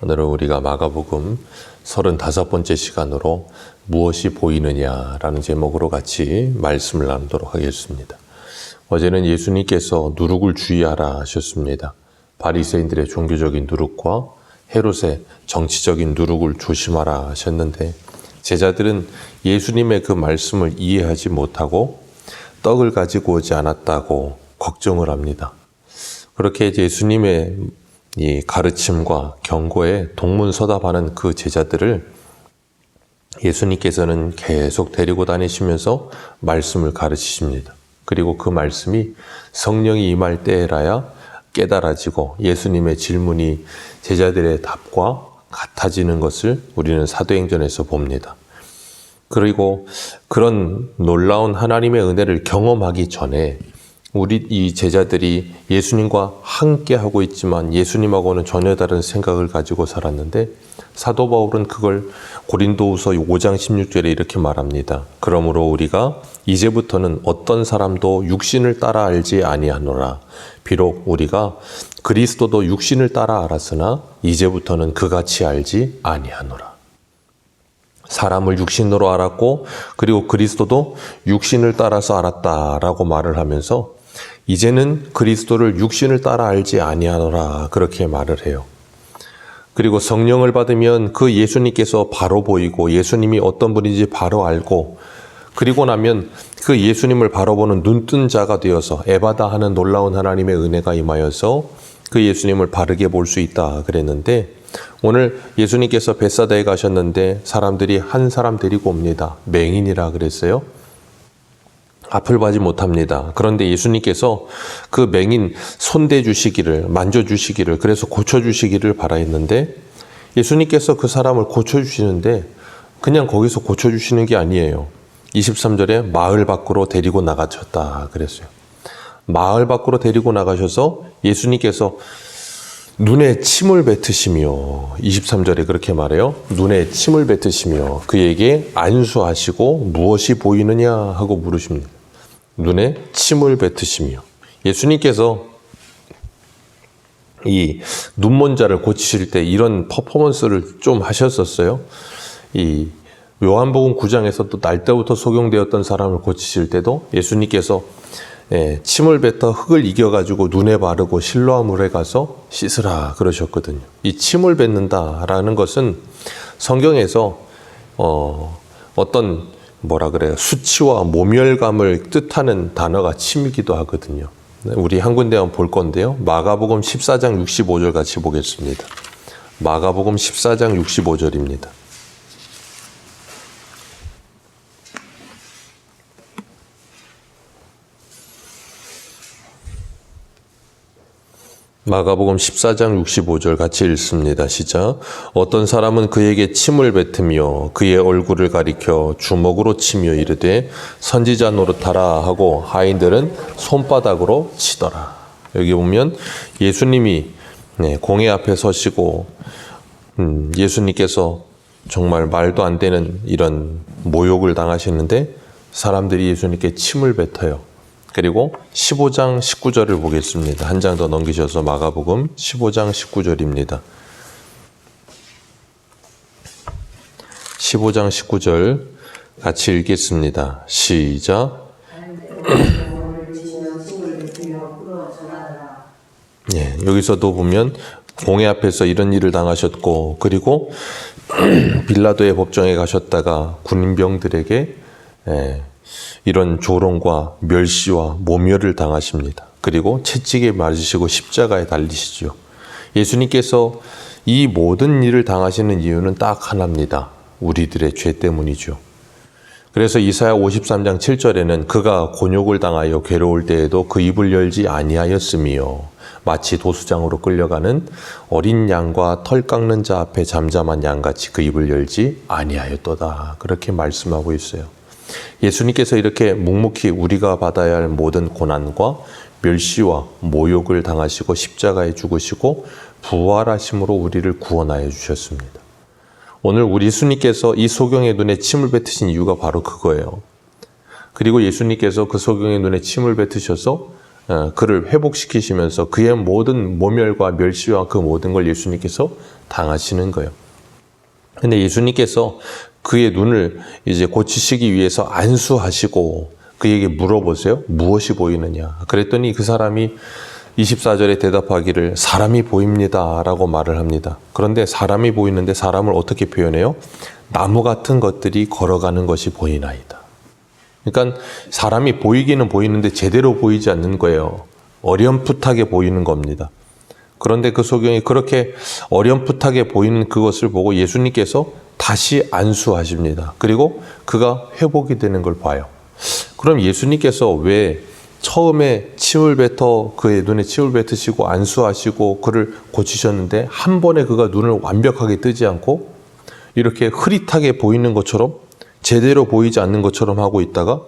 오늘은 우리가 마가복음 35번째 시간으로 무엇이 보이느냐라는 제목으로 같이 말씀을 나누도록 하겠습니다. 어제는 예수님께서 누룩을 주의하라 하셨습니다. 바리새인들의 종교적인 누룩과 헤롯의 정치적인 누룩을 조심하라 하셨는데 제자들은 예수님의 그 말씀을 이해하지 못하고 떡을 가지고 오지 않았다고 걱정을 합니다. 그렇게 예수님의 이 가르침과 경고에 동문서답하는 그 제자들을 예수님께서는 계속 데리고 다니시면서 말씀을 가르치십니다. 그리고 그 말씀이 성령이 임할 때라야 깨달아지고 예수님의 질문이 제자들의 답과 같아지는 것을 우리는 사도행전에서 봅니다. 그리고 그런 놀라운 하나님의 은혜를 경험하기 전에 우리 이 제자들이 예수님과 함께 하고 있지만 예수님하고는 전혀 다른 생각을 가지고 살았는데 사도 바울은 그걸 고린도후서 5장 16절에 이렇게 말합니다. 그러므로 우리가 이제부터는 어떤 사람도 육신을 따라 알지 아니하노라. 비록 우리가 그리스도도 육신을 따라 알았으나 이제부터는 그같이 알지 아니하노라. 사람을 육신으로 알았고 그리고 그리스도도 육신을 따라서 알았다라고 말을 하면서 이제는 그리스도를 육신을 따라 알지 아니하노라 그렇게 말을 해요. 그리고 성령을 받으면 그 예수님께서 바로 보이고 예수님이 어떤 분인지 바로 알고 그리고 나면 그 예수님을 바로 보는 눈뜬 자가 되어서 에바다 하는 놀라운 하나님의 은혜가 임하여서 그 예수님을 바르게 볼 수 있다 그랬는데 오늘 예수님께서 벳사다에 가셨는데 사람들이 한 사람 데리고 옵니다. 맹인이라 그랬어요. 앞을 봐지 못합니다. 그런데 예수님께서 그 맹인 손대 주시기를 만져 주시기를 그래서 고쳐 주시기를 바라했는데 예수님께서 그 사람을 고쳐 주시는데 그냥 거기서 고쳐 주시는 게 아니에요. 23절에 마을 밖으로 데리고 나가셨다 그랬어요. 마을 밖으로 데리고 나가셔서 예수님께서 눈에 침을 뱉으시며 23절에 그렇게 말해요. 눈에 침을 뱉으시며 그에게 안수하시고 무엇이 보이느냐 하고 물으십니다. 눈에 침을 뱉으시며 예수님께서 이 눈먼자를 고치실 때 이런 퍼포먼스를 좀 하셨었어요. 이 요한복음 9장에서 또 날 때부터 소경되었던 사람을 고치실 때도 예수님께서 예, 침을 뱉어 흙을 이겨가지고 눈에 바르고 실로와 물에 가서 씻으라 그러셨거든요. 이 침을 뱉는다라는 것은 성경에서 어, 어떤 뭐라 그래요 수치와 모멸감을 뜻하는 단어가 침이기도 하거든요. 우리 한 군데만 볼 건데요. 마가복음 14장 65절 같이 보겠습니다. 마가복음 14장 65절입니다. 마가복음 14장 65절 같이 읽습니다. 시작. 어떤 사람은 그에게 침을 뱉으며 그의 얼굴을 가리켜 주먹으로 치며 이르되 선지자 노릇하라 하고 하인들은 손바닥으로 치더라. 여기 보면 예수님이 네, 공회 앞에 서시고 음, 예수님께서 정말 말도 안 되는 이런 모욕을 당하시는데 사람들이 예수님께 침을 뱉어요. 그리고 15장 19절을 보겠습니다. 한 장 더 넘기셔서 마가복음 15장 19절입니다. 15장 19절 같이 읽겠습니다. 시작. 예, 여기서도 보면 공회 앞에서 이런 일을 당하셨고 그리고 빌라도의 법정에 가셨다가 군병들에게 예, 이런 조롱과 멸시와 모멸을 당하십니다. 그리고 채찍에 맞으시고 십자가에 달리시죠. 예수님께서 이 모든 일을 당하시는 이유는 딱 하나입니다. 우리들의 죄 때문이죠. 그래서 이사야 53장 7절에는 그가 곤욕을 당하여 괴로울 때에도 그 입을 열지 아니하였으며 마치 도수장으로 끌려가는 어린 양과 털 깎는 자 앞에 잠잠한 양같이 그 입을 열지 아니하였도다. 그렇게 말씀하고 있어요. 예수님께서 이렇게 묵묵히 우리가 받아야 할 모든 고난과 멸시와 모욕을 당하시고 십자가에 죽으시고 부활하심으로 우리를 구원하여 주셨습니다. 오늘 우리 예수님께서 이 소경의 눈에 침을 뱉으신 이유가 바로 그거예요. 그리고 예수님께서 그 소경의 눈에 침을 뱉으셔서 어, 그를 회복시키시면서 그의 모든 모멸과 멸시와 그 모든 걸 예수님께서 당하시는 거예요. 근데 예수님께서 그의 눈을 이제 고치시기 위해서 안수하시고 그에게 물어보세요. 무엇이 보이느냐? 그랬더니 그 사람이 24절에 대답하기를 사람이 보입니다. 라고 말을 합니다. 그런데 사람이 보이는데 사람을 어떻게 표현해요? 나무 같은 것들이 걸어가는 것이 보이나이다. 그러니까 사람이 보이기는 보이는데 제대로 보이지 않는 거예요. 어렴풋하게 보이는 겁니다. 그런데 그 소경이 그렇게 어렴풋하게 보이는 그것을 보고 예수님께서 다시 안수하십니다. 그리고 그가 회복이 되는 걸 봐요. 그럼 예수님께서 왜 처음에 침을 뱉어 그의 눈에 침을 뱉으시고 안수하시고 그를 고치셨는데 한 번에 그가 눈을 완벽하게 뜨지 않고 이렇게 흐릿하게 보이는 것처럼 제대로 보이지 않는 것처럼 하고 있다가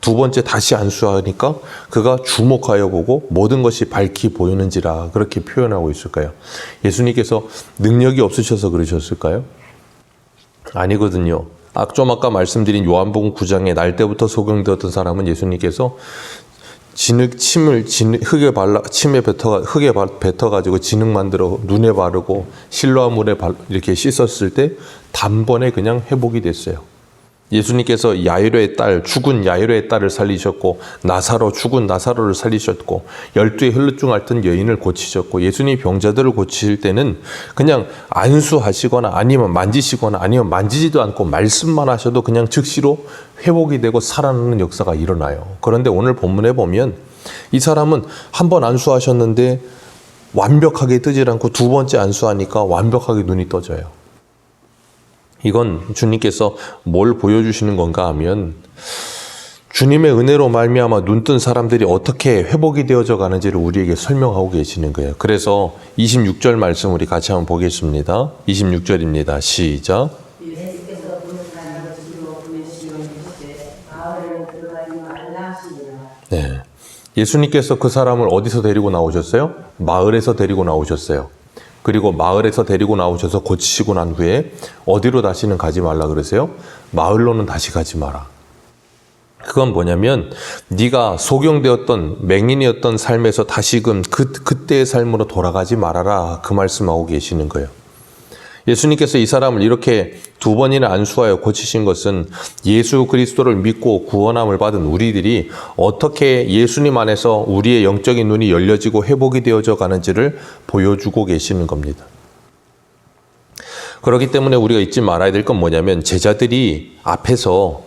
두 번째 다시 안수하니까 그가 주목하여 보고 모든 것이 밝히 보이는지라 그렇게 표현하고 있을까요? 예수님께서 능력이 없으셔서 그러셨을까요? 아니거든요. 아, 좀 아까 말씀드린 요한복음 9장에 날 때부터 소경되었던 사람은 예수님께서 진흙 침을 진 흙에 발라 침에 뱉어 흙에 뱉어 가지고 진흙 만들어 눈에 바르고 실로와 물에 발, 이렇게 씻었을 때 단번에 그냥 회복이 됐어요. 예수님께서 야이로의 딸 죽은 야이로의 딸을 살리셨고 나사로 죽은 나사로를 살리셨고 열두의 혈루증 앓던 여인을 고치셨고 예수님 병자들을 고치실 때는 그냥 안수하시거나 아니면 만지시거나 아니면 만지지도 않고 말씀만 하셔도 그냥 즉시로 회복이 되고 살아나는 역사가 일어나요. 그런데 오늘 본문에 보면 이 사람은 한 번 안수하셨는데 완벽하게 뜨질 않고 두 번째 안수하니까 완벽하게 눈이 떠져요. 이건 주님께서 뭘 보여주시는 건가 하면 주님의 은혜로 말미암아 눈뜬 사람들이 어떻게 회복이 되어져 가는지를 우리에게 설명하고 계시는 거예요. 그래서 26절 말씀 우리 같이 한번 보겠습니다. 26절입니다. 시작. 네. 예수님께서 그 사람을 어디서 데리고 나오셨어요? 마을에서 데리고 나오셨어요. 그리고 마을에서 데리고 나오셔서 고치시고 난 후에 어디로 다시는 가지 말라 그러세요? 마을로는 다시 가지 마라. 그건 뭐냐면 네가 소경되었던 맹인이었던 삶에서 다시금 그 그때의 삶으로 돌아가지 말아라 그 말씀하고 계시는 거예요. 예수님께서 이 사람을 이렇게 두 번이나 안수하여 고치신 것은 예수 그리스도를 믿고 구원함을 받은 우리들이 어떻게 예수님 안에서 우리의 영적인 눈이 열려지고 회복이 되어져 가는지를 보여주고 계시는 겁니다. 그렇기 때문에 우리가 잊지 말아야 될 건 뭐냐면 제자들이 앞에서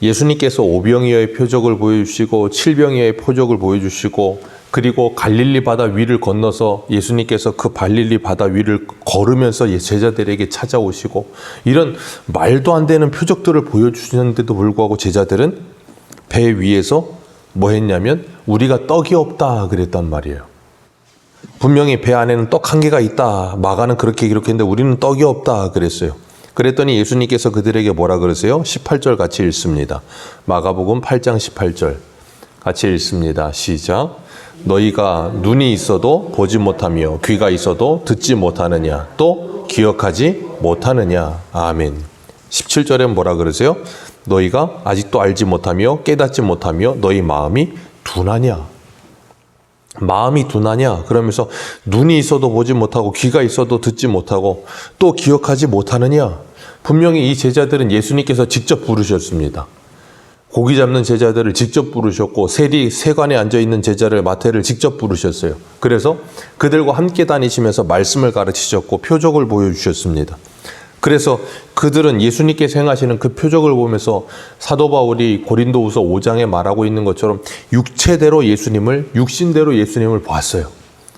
예수님께서 오병이어의 표적을 보여주시고 칠병이어의 표적을 보여주시고 그리고 갈릴리 바다 위를 건너서 예수님께서 그 갈릴리 바다 위를 걸으면서 제자들에게 찾아오시고 이런 말도 안 되는 표적들을 보여주시는데도 불구하고 제자들은 배 위에서 뭐 했냐면 우리가 떡이 없다 그랬단 말이에요. 분명히 배 안에는 떡 한 개가 있다. 마가는 그렇게 기록했는데 우리는 떡이 없다 그랬어요. 그랬더니 예수님께서 그들에게 뭐라 그러세요? 18절 같이 읽습니다. 마가복음 8장 18절 같이 읽습니다. 시작. 너희가 눈이 있어도 보지 못하며 귀가 있어도 듣지 못하느냐? 또 기억하지 못하느냐? 아멘. 17절에 뭐라 그러세요? 너희가 아직도 알지 못하며 깨닫지 못하며 너희 마음이 둔하냐? 마음이 둔하냐? 그러면서 눈이 있어도 보지 못하고 귀가 있어도 듣지 못하고 또 기억하지 못하느냐? 분명히 이 제자들은 예수님께서 직접 부르셨습니다 고기 잡는 제자들을 직접 부르셨고 세리 세관에 앉아 있는 제자를 마태를 직접 부르셨어요. 그래서 그들과 함께 다니시면서 말씀을 가르치셨고 표적을 보여주셨습니다. 그래서 그들은 예수님께서 행하시는 그 표적을 보면서 사도 바울이 고린도후서 5장에 말하고 있는 것처럼 육체대로 예수님을 육신대로 예수님을 봤어요.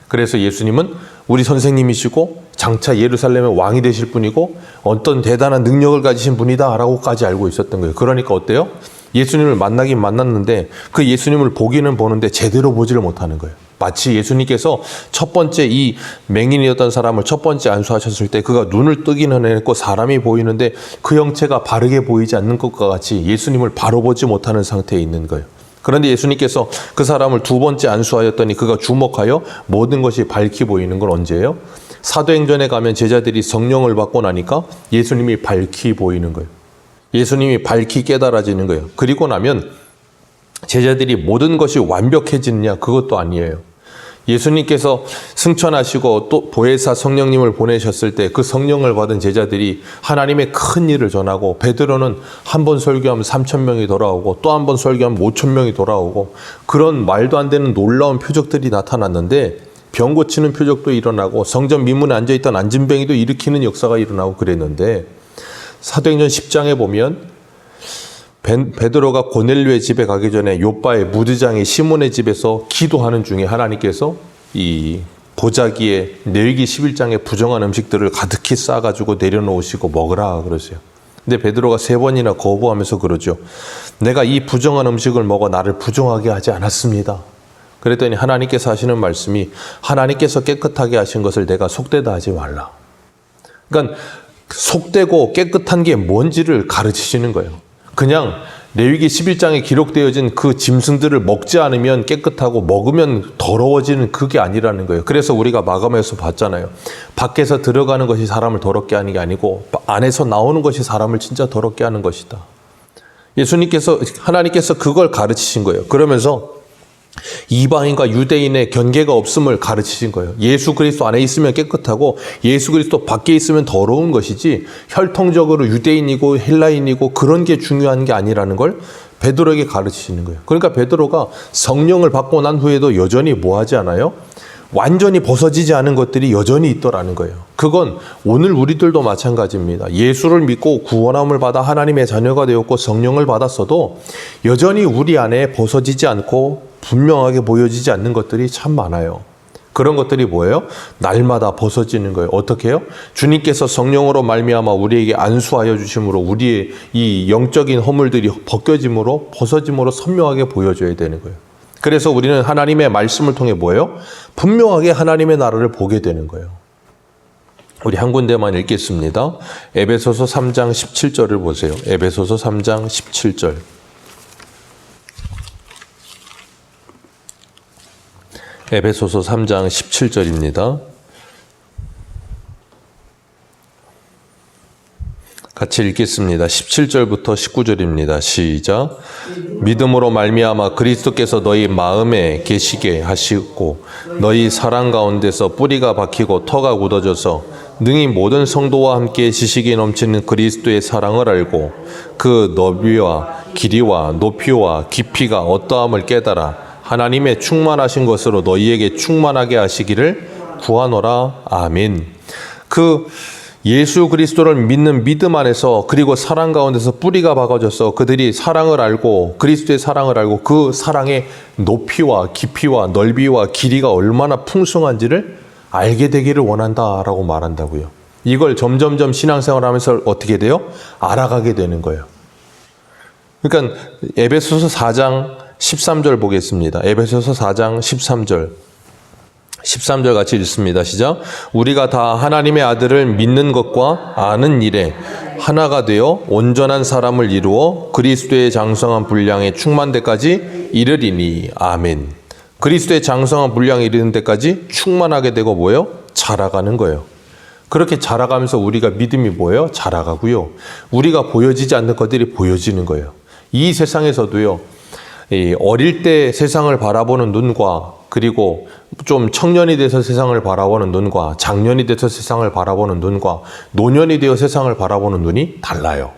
그래서 예수님은 우리 선생님이시고 장차 예루살렘의 왕이 되실 분이고 어떤 대단한 능력을 가지신 분이다라고까지 알고 있었던 거예요. 그러니까 어때요? 예수님을 만나긴 만났는데 그 예수님을 보기는 보는데 제대로 보지를 못하는 거예요. 마치 예수님께서 첫 번째 이 맹인이었던 사람을 첫 번째 안수하셨을 때 그가 눈을 뜨기는 했고 사람이 보이는데 그 형체가 바르게 보이지 않는 것과 같이 예수님을 바로 보지 못하는 상태에 있는 거예요. 그런데 예수님께서 그 사람을 두 번째 안수하였더니 그가 주목하여 모든 것이 밝히 보이는 건 언제예요? 사도행전에 가면 제자들이 성령을 받고 나니까 예수님이 밝히 보이는 거예요. 예수님이 밝히 깨달아지는 거예요. 그리고 나면 제자들이 모든 것이 완벽해지느냐 그것도 아니에요. 예수님께서 승천하시고 또 보혜사 성령님을 보내셨을 때 그 성령을 받은 제자들이 하나님의 큰 일을 전하고 베드로는 한 번 설교하면 3천 명이 돌아오고 또 한 번 설교하면 5천 명이 돌아오고 그런 말도 안 되는 놀라운 표적들이 나타났는데 병 고치는 표적도 일어나고 성전 미문에 앉아 있던 안진뱅이도 일으키는 역사가 일어나고 그랬는데 사도행전 10장에 보면 벤- 베드로가 고넬료의 집에 가기 전에 요바의 무드장의 시몬의 집에서 기도하는 중에 하나님께서 이 보자기에 내위기 11장에 부정한 음식들을 가득히 싸가지고 내려놓으시고 먹으라 그러세요. 근데 베드로가 세 번이나 거부하면서 그러죠. 내가 이 부정한 음식을 먹어 나를 부정하게 하지 않았습니다. 그랬더니 하나님께서 하시는 말씀이 하나님께서 깨끗하게 하신 것을 내가 속되다 하지 말라. 그러니까 속되고 깨끗한 게 뭔지를 가르치시는 거예요. 그냥 레위기 11장에 기록되어진 그 짐승들을 먹지 않으면 깨끗하고 먹으면 더러워지는 그게 아니라는 거예요. 그래서 우리가 마감에서 봤잖아요. 밖에서 들어가는 것이 사람을 더럽게 하는 게 아니고 안에서 나오는 것이 사람을 진짜 더럽게 하는 것이다. 예수님께서 하나님께서 그걸 가르치신 거예요. 그러면서 이방인과 유대인의 경계가 없음을 가르치신 거예요. 예수 그리스도 안에 있으면 깨끗하고 예수 그리스도 밖에 있으면 더러운 것이지 혈통적으로 유대인이고 헬라인이고 그런 게 중요한 게 아니라는 걸 베드로에게 가르치시는 거예요. 그러니까 베드로가 성령을 받고 난 후에도 여전히 뭐 하지 않아요? 완전히 벗어지지 않은 것들이 여전히 있더라는 거예요. 그건 오늘 우리들도 마찬가지입니다. 예수를 믿고 구원함을 받아 하나님의 자녀가 되었고 성령을 받았어도 여전히 우리 안에 벗어지지 않고 분명하게 보여지지 않는 것들이 참 많아요. 그런 것들이 뭐예요? 날마다 벗어지는 거예요. 어떻게 해요? 주님께서 성령으로 말미암아 우리에게 안수하여 주심으로 우리의 이 영적인 허물들이 벗겨짐으로 벗어짐으로 선명하게 보여줘야 되는 거예요. 그래서 우리는 하나님의 말씀을 통해 뭐예요? 분명하게 하나님의 나라를 보게 되는 거예요. 우리 한 군데만 읽겠습니다. 에베소서 3장 17절을 보세요. 에베소서 3장 17절. 에베소서 3장 17절입니다. 같이 읽겠습니다. 17절부터 19절입니다. 시작. 믿음으로 말미암아 그리스도께서 너희 마음에 계시게 하시고 너희 사랑 가운데서 뿌리가 박히고 터가 굳어져서 능히 모든 성도와 함께 지식이 넘치는 그리스도의 사랑을 알고 그 너비와 길이와 높이와 깊이가 어떠함을 깨달아 하나님의 충만하신 것으로 너희에게 충만하게 하시기를 구하노라. 아멘. 그 예수 그리스도를 믿는 믿음 안에서 그리고 사랑 가운데서 뿌리가 박아져서 그들이 사랑을 알고 그리스도의 사랑을 알고 그 사랑의 높이와 깊이와 넓이와 길이가 얼마나 풍성한지를 알게 되기를 원한다라고 말한다고요. 이걸 점점점 신앙생활하면서 어떻게 돼요? 알아가게 되는 거예요. 그러니까 에베소서 4장 13절 보겠습니다. 에베소서 4장 13절. 13절 같이 읽습니다. 시작. 우리가 다 하나님의 아들을 믿는 것과 아는 일에 하나가 되어 온전한 사람을 이루어 그리스도의 장성한 분량에 충만 데까지 이르리니 아멘. 그리스도의 장성한 분량에 이르는 데까지 충만하게 되고 뭐요? 자라가는 거예요. 그렇게 자라가면서 우리가 믿음이 뭐예요? 자라가고요. 우리가 보여지지 않는 것들이 보여지는 거예요. 이 세상에서도요. 이 어릴 때 세상을 바라보는 눈과 그리고 좀 청년이 돼서 세상을 바라보는 눈과 장년이 돼서 세상을 바라보는 눈과 노년이 되어 세상을 바라보는 눈이 달라요.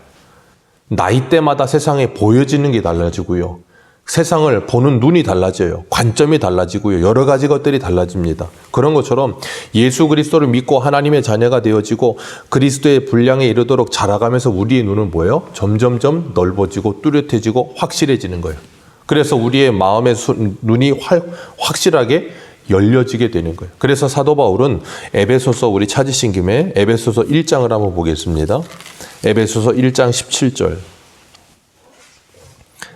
나이대마다 세상에 보여지는 게 달라지고요. 세상을 보는 눈이 달라져요. 관점이 달라지고요. 여러 가지 것들이 달라집니다. 그런 것처럼 예수 그리스도를 믿고 하나님의 자녀가 되어지고 그리스도의 분량에 이르도록 자라가면서 우리의 눈은 뭐예요? 점점점 넓어지고 뚜렷해지고 확실해지는 거예요. 그래서 우리의 마음의 수- 눈이 활- 확실하게 열려지게 되는 거예요. 그래서 사도 바울은 에베소서 우리 찾으신 김에 에베소서 1장을 한번 보겠습니다. 에베소서 1장 17절.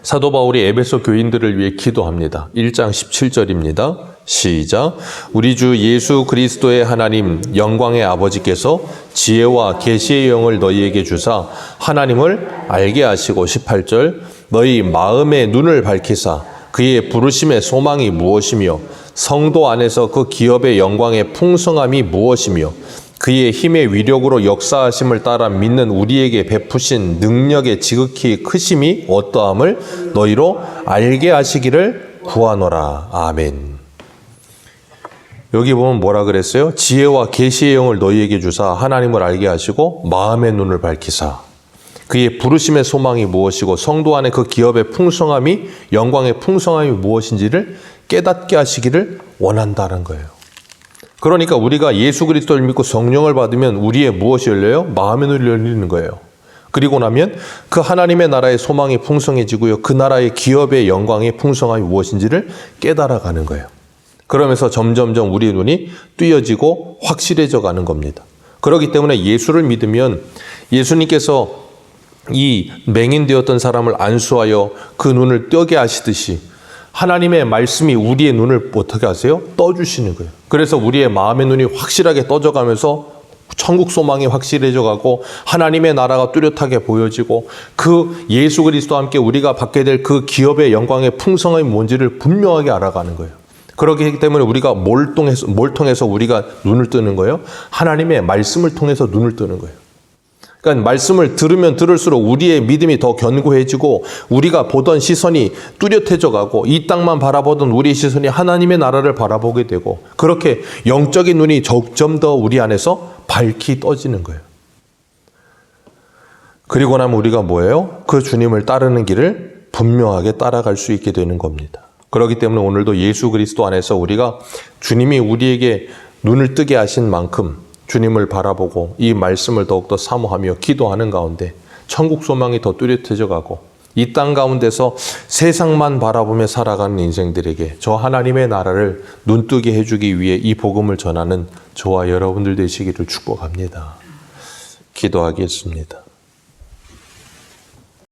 사도 바울이 에베소 교인들을 위해 기도합니다. 1장 17절입니다. 시작. 우리 주 예수 그리스도의 하나님 영광의 아버지께서 지혜와 계시의 영을 너희에게 주사 하나님을 알게 하시고 18절 너희 마음의 눈을 밝히사 그의 부르심의 소망이 무엇이며 성도 안에서 그 기업의 영광의 풍성함이 무엇이며 그의 힘의 위력으로 역사하심을 따라 믿는 우리에게 베푸신 능력의 지극히 크심이 어떠함을 너희로 알게 하시기를 구하노라. 아멘. 여기 보면 뭐라 그랬어요? 지혜와 계시의 영을 너희에게 주사 하나님을 알게 하시고 마음의 눈을 밝히사 그의 부르심의 소망이 무엇이고 성도 안에 그 기업의 풍성함이 영광의 풍성함이 무엇인지를 깨닫게 하시기를 원한다는 거예요. 그러니까 우리가 예수 그리스도를 믿고 성령을 받으면 우리의 무엇이 열려요? 마음의 눈이 열리는 거예요. 그리고 나면 그 하나님의 나라의 소망이 풍성해지고요. 그 나라의 기업의 영광의 풍성함이 무엇인지를 깨달아가는 거예요. 그러면서 점점점 우리 눈이 띄어지고 확실해져 가는 겁니다. 그렇기 때문에 예수를 믿으면 예수님께서 이 맹인되었던 사람을 안수하여 그 눈을 뜨게 하시듯이 하나님의 말씀이 우리의 눈을 어떻게 하세요? 떠주시는 거예요. 그래서 우리의 마음의 눈이 확실하게 떠져가면서 천국 소망이 확실해져 가고 하나님의 나라가 뚜렷하게 보여지고 그 예수 그리스도와 함께 우리가 받게 될 그 기업의 영광의 풍성함이 뭔지를 분명하게 알아가는 거예요. 그렇기 때문에 우리가 뭘 통해서 뭘 통해서 우리가 눈을 뜨는 거예요? 하나님의 말씀을 통해서 눈을 뜨는 거예요. 그러니까 말씀을 들으면 들을수록 우리의 믿음이 더 견고해지고 우리가 보던 시선이 뚜렷해져 가고 이 땅만 바라보던 우리의 시선이 하나님의 나라를 바라보게 되고 그렇게 영적인 눈이 점점 더 우리 안에서 밝히 떠지는 거예요. 그리고 나면 우리가 뭐예요? 그 주님을 따르는 길을 분명하게 따라갈 수 있게 되는 겁니다. 그렇기 때문에 오늘도 예수 그리스도 안에서 우리가 주님이 우리에게 눈을 뜨게 하신 만큼 주님을 바라보고 이 말씀을 더욱더 사모하며 기도하는 가운데 천국 소망이 더 뚜렷해져 가고 이 땅 가운데서 세상만 바라보며 살아가는 인생들에게 저 하나님의 나라를 눈뜨게 해주기 위해 이 복음을 전하는 저와 여러분들 되시기를 축복합니다. 기도하겠습니다.